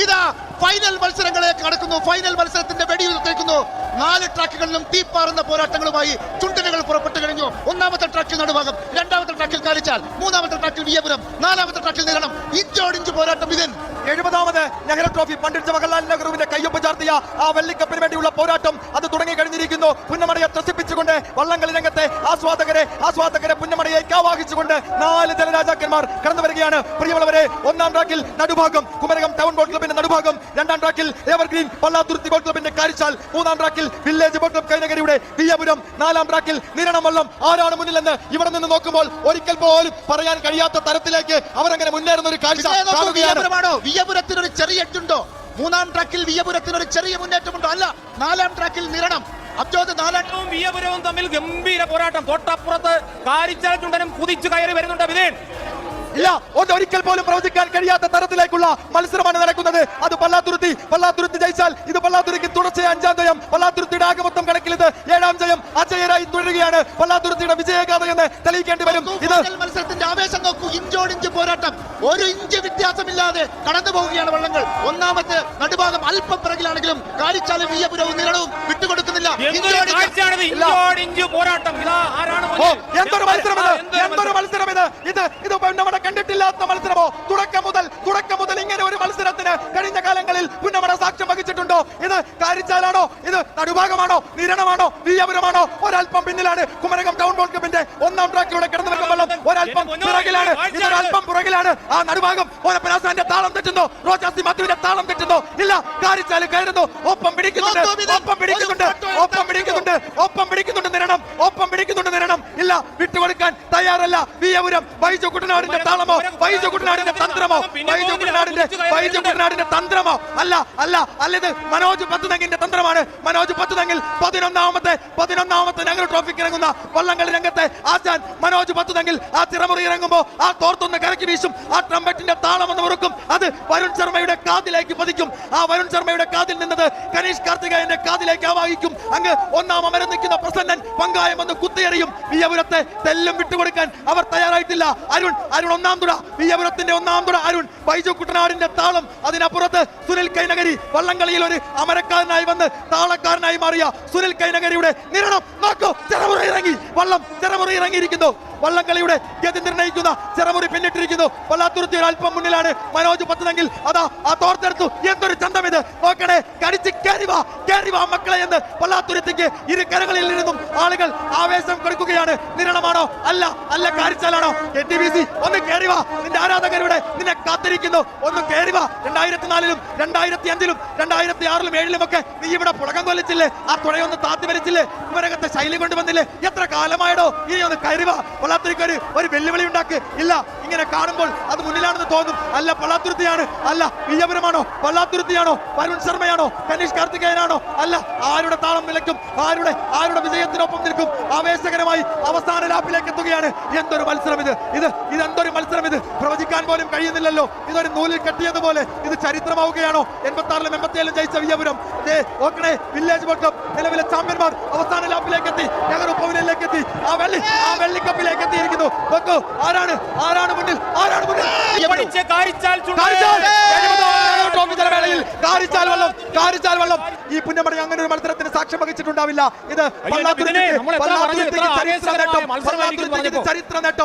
ഇതാ ഫൈനൽ മത്സരങ്ങളിലേക്ക് കടക്കുന്നു. ഫൈനൽ മത്സരത്തിന്റെ വെടിയുതിർത്തേക്കുന്നു നാല് ട്രാക്കുകളിലും തീപ്പാറുന്ന പോരാട്ടങ്ങളുമായി ചുണ്ടനുകൾ പുറപ്പെട്ടു കഴിഞ്ഞു. ഒന്നാമത്തെ ട്രാക്കിൽ നടുഭാഗം രണ്ടാമത്തെ ട്രാക്കിൽ കാലിച്ചാൽ മൂന്നാമത്തെ ട്രാക്കിൽ വിയപുരം നാലാമത്തെ ട്രാക്കിൽ നിരണം. ഇഞ്ചോടിഞ്ച് പോരാട്ടം ഇതിൻ എഴുപതാമത് നെഹ്റു ട്രോഫി പണ്ഡിറ്റ് ജവഹർലാൽ നെഹ്റുവിന്റെ കയ്യൊപ്പ് ചാർത്തിയ ആ വെള്ളിക്കപ്പിന് വേണ്ടിയുള്ള പോരാട്ടം അത് തുടങ്ങി കഴിഞ്ഞിരിക്കുന്നു. പുന്നമടയെ ത്രസിപ്പിച്ചുകൊണ്ട് വള്ളംകളി രംഗത്തെ ആസ്വാദകരെ ആസ്വാദകരെ പുന്നമടയേക്ക് ആവാഹിച്ചുകൊണ്ട് നാല് ജലരാജാക്കന്മാർ കടന്നു വരികയാണ് പ്രിയമുള്ളവരെ ഒന്നാം ട്രാക്കിൽ നടുഭാഗം കുമരകം ടൗൺ ബോട്ട് ക്ലബിന്റെ ട്രാക്കിൽ എവർഗ്രീൻ പള്ളാതുരുത്തി ബോട്ട് ക്ലബിന്റെ കാരിച്ചാൽ മൂന്നാം ട്രാക്കിൽ വില്ലേജ് ബോട്ട് ക്ലബ് കൈനഗരിയുടെ വിയപുരം നാലാം ട്രാക്കിൽ നിരണം വള്ളം. ആരാണ് മുന്നിലെന്ന് ഇവിടെ നിന്ന് നോക്കുമ്പോൾ ഒരിക്കൽ പോലും പറയാൻ കഴിയാത്ത തരത്തിലേക്ക് അവരങ്ങനെ മുന്നേറുന്ന ഒരു കാഴ്ച വിയപുരത്തിനൊരു ചെറിയ എട്ടുണ്ടോ മൂന്നാം ട്രാക്കിൽ വിയപുരത്തിനൊരു ചെറിയ മുന്നേറ്റമുണ്ടോ? അല്ല നാലാം ട്രാക്കിൽ നിരണം. അബ്ജോദ് നാലാം ും വിയപുരവും തമ്മിൽ ഗംഭീര പോരാട്ടം. തൊട്ടപ്പുറത്ത് കാരിച്ചാൽ ചുണ്ടനും കുതിച്ചു കയറി വരുന്നുണ്ട് വിധേൻ ഇല്ല ഒരിക്കൽ പോലും പ്രവചിക്കാൻ കഴിയാത്ത തരത്തിലേക്കുള്ള മത്സരമാണ് നടക്കുന്നത്. അത് പള്ളാത്തുരുത്തി പള്ളാത്തുരുത്തി ജയിച്ചാൽ ഇത് പള്ളാത്തുരുത്തി തുടർച്ചയായ അഞ്ചാം ജയം. പള്ളാത്തുരുത്തിയുടെ ആകെ മൊത്തം കണക്കിൽ ഇത് ഏഴാം ജയം അജയരായി തുടരുകയാണ്. പള്ളാത്തുരുത്തിയുടെ വിജയഗാഥ എന്ന് തെളിയിക്കേണ്ടി വരും. ഇത് മത്സരത്തിന്റെ ആവേശം നോക്കൂ. ഇഞ്ചോടിഞ്ച് പോരാട്ടം. ഒരു ഇഞ്ച് വ്യത്യാസമില്ലാതെ കടന്നു പോവുകയാണ് വള്ളങ്ങൾ. ഒന്നാമത്തെ നടുഭാഗം അല്പം പിറകിലാണെങ്കിലും കാലിച്ചാലും വിയപുരവും നിരണവും വിട്ടുകൊടുക്കുന്നില്ല. എന്തൊരു മത്സരം ഇത് എന്തൊരു മത്സരം? ഇത് ഇത് ഇത് നമ്മുടെ കണ്ടിട്ടില്ലാത്ത മത്സരമോ? തുടക്കം മത്സരത്തിന് കഴിഞ്ഞ കാലങ്ങളിൽ പുന്നമട സാക്ഷ്യം വഹിച്ചിട്ടുണ്ടോ? ഇത് കാരിച്ചാലാണോ ഇത് നടുഭാഗമാണോ? നിരണമാണോ? വീയപുരമാണോ ഒരൽപ്പം പിന്നിലാണ് കുമരകം ടൗൺ ബോൾ ക്ലബിന്റെ ഒന്നാം ട്രാക്കിലൂടെ കിടന്നു വെള്ളം. ഒരല്പം പിറകിലാണ്. ഇതൊരല്പം പുറകിലാണ് ആ നടുഭാഗം. ഓരപ്പനാസാന്റെ താളം തെറ്റുന്നു. റോജാസി മാത്യുവിന്റെ താളം തെറ്റുന്നു. ഇല്ല കാരിച്ചാൽ കയറുന്നു. ഒപ്പം പിടിക്കുന്നുണ്ട്. ഒപ്പം പിടിക്കുന്നുണ്ട്. ഒപ്പം പിടിക്കുന്നുണ്ട്. ഒപ്പം പിടിക്കുന്നുണ്ട് നിരണം. ഒപ്പം പിടിക്കുന്നുണ്ട് നിരണം. ഇല്ല വിട്ടുകൊടുക്കാൻ തയ്യാറല്ല. വിയപുരം വൈജു കുട്ടനാടിന്റെ താളമോ? വൈജു കുട്ടനാടിന്റെ തന്ത്രമോ? വൈജു കുട്ടനാടിന്റെ വൈജു കുട്ടനാടിന്റെ തന്ത്രമോ? അല്ല അല്ല. അല്ല ഇത് മനോജ് പത്തുതങ്ങിന്റെ തന്ത്രമാണ്. മനോജ് പത്തുതങ്ങിൽ പതിനൊന്നാമത്തെ പതിനൊന്നാമത്തെ നെഹ്റു ട്രോഫിക്ക് ഇറങ്ങുന്ന വള്ളംകളി രംഗത്തെ ആശാൻ മനോജ് പത്തുതങ്ങിൽ ആ തിറമുറി ഇറങ്ങുമ്പോ ആ തോർത്തൊന്ന് കരക്കി വീശും. ആ ട്രംപറ്റിന്റെ താളം ഒന്ന് മുറുക്കും അത് വരുൺ ശർമ്മയുടെ കാതിലേക്ക് പതിക്കും. ആ വരുൺ ശർമ്മയുടെ കാതിൽ നിന്നത് കനീഷ് കാർത്തികയന്റെ കാതിലേക്ക് ആവാഹിക്കും. അങ്ങ് ഒന്നാം അമരം നിൽക്കുന്ന പ്രസന്നൻ പങ്കായം എന്ന് കുത്തിയെറിയും. വിയപുരത്തെ തെല്ലും വിട്ടുകൊടുക്കാൻ അവർ തയ്യാറായിട്ടില്ല. അരുൺ അരുൺ ഒന്നാം തുറ. വിയപുരത്തിന്റെ ഒന്നാം തുറ. അരുൺ ബൈജു കുട്ടനാടിന്റെ താളം. അതിനപ്പുറത്ത് സുനിൽ കൈനഗരി വള്ളംകളിയിൽ ഒരു അമരക്കാരനായി വന്ന് താളക്കാരനായി മാറിയ സുനിൽ കൈനഗരിയുടെ നിരണം. നോക്കൂ ചെറമുറ ഇറങ്ങി. വള്ളം ചെറമുറ ഇറങ്ങിയിരിക്കുന്നു. വള്ളംകളിയുടെ ഗതി നിർണയിക്കുന്ന ചെറമുറി പിന്നിട്ടിരിക്കുന്നു. വല്ലാത്തുരുത്തി ഒരു അല്പം മുന്നിലാണ് മനോജ് പത്തുതെങ്കിൽ അതാ ആ തോർത്തെടുത്തു. എന്തൊരു ചന്തം ഇത്. നോക്കണേ കടിച്ച് കയറിവാ കയറിവാ മക്കളെ എന്ന് വല്ലാത്തുരുത്തിക്ക് ഇരു കരകളിൽ നിന്നും ആളുകൾ ആവേശം കൊടുക്കുകയാണ്. നിരണമാണോ? അല്ല അല്ല കാരിച്ചാലാണോ കെ ടി ബി സി ഒന്ന് കയറിവാ നിന്റെ നിന്നെ കാത്തിരിക്കുന്നു. ഒന്ന് കയറിവാ രണ്ടായിരത്തി നാലിലും രണ്ടായിരത്തി അഞ്ചിലും രണ്ടായിരത്തി ആറിലും ഏഴിലും ഒക്കെ നീ ഇവിടെ പുളകം കൊല്ലിച്ചില്ലേ? ആ തുഴയൊന്ന് താത്തി വലിച്ചില്ലേ? ഇവരകത്തെ ശൈലി കൊണ്ടുവന്നില്ലേ എത്ര കാലമായടോ? ഇനി ഒന്ന് കയറിവാ പള്ളാത്തുരുക്ക് ഒരു ഒരു വെല്ലുവിളി ഉണ്ടാക്ക്. ഇല്ല ഇങ്ങനെ കാണുമ്പോൾ അത് മുന്നിലാണെന്ന് തോന്നും. അല്ല പള്ളാത്തുരുത്തിയാണ്. അല്ല വിജയപുരമാണോ പള്ളാത്തുരുത്തിയാണോ? വരുൺ ശർമ്മയാണോ? കനീഷ് കാർത്തികേയനാണോ? അല്ല ആരുടെ താളം വിലക്കും ആരുടെ ആരുടെ വിജയത്തിനൊപ്പം നിൽക്കും? ആവേശകരമായി അവസാന ലാപ്പിലേക്ക് എത്തുകയാണ്. എന്തൊരു മത്സരം ഇത്? ഇത് ഇത് എന്തൊരു മത്സരം? പോലും കഴിയുന്നില്ലല്ലോ. ഇതൊരു നൂലിൽ കെട്ടിയതുപോലെ ഇത് ചരിത്രമാവുകയാണോ? എൺപത്തി ആറിലും എൺപത്തി ഏഴിലും ജയിച്ച വിജയപുരം. ദേ, നോക്കണേ വില്ലേജ് ബോട്ട് കപ്പ് നിലവിലെ ചാമ്പ്യന്മാർ അവസാന ലാപ്പിലേക്ക് എത്തി നെഹ്റു പവനിലേക്ക് എത്തി ആ വെള്ളി ആ വെള്ളിക്കപ്പിലേക്ക് എത്തിയിരിക്കുന്നു നോക്കൂ ആരാണ് ആരാണ് മുന്നിൽ ആരാണ് മുന്നിൽ? ട്രോഫി ജലവേളയിൽ കാരിച്ചാൽ വള്ളം കാരിച്ചാൽ വള്ളം. ഈ പുന്നമണി അങ്ങനെ ഒരു മത്സരത്തിന് സാക്ഷ്യം വഹിച്ചിട്ടുണ്ടാവില്ല. ഇത് ചരിത്ര നേട്ടം. ചരിത്ര നേട്ടം.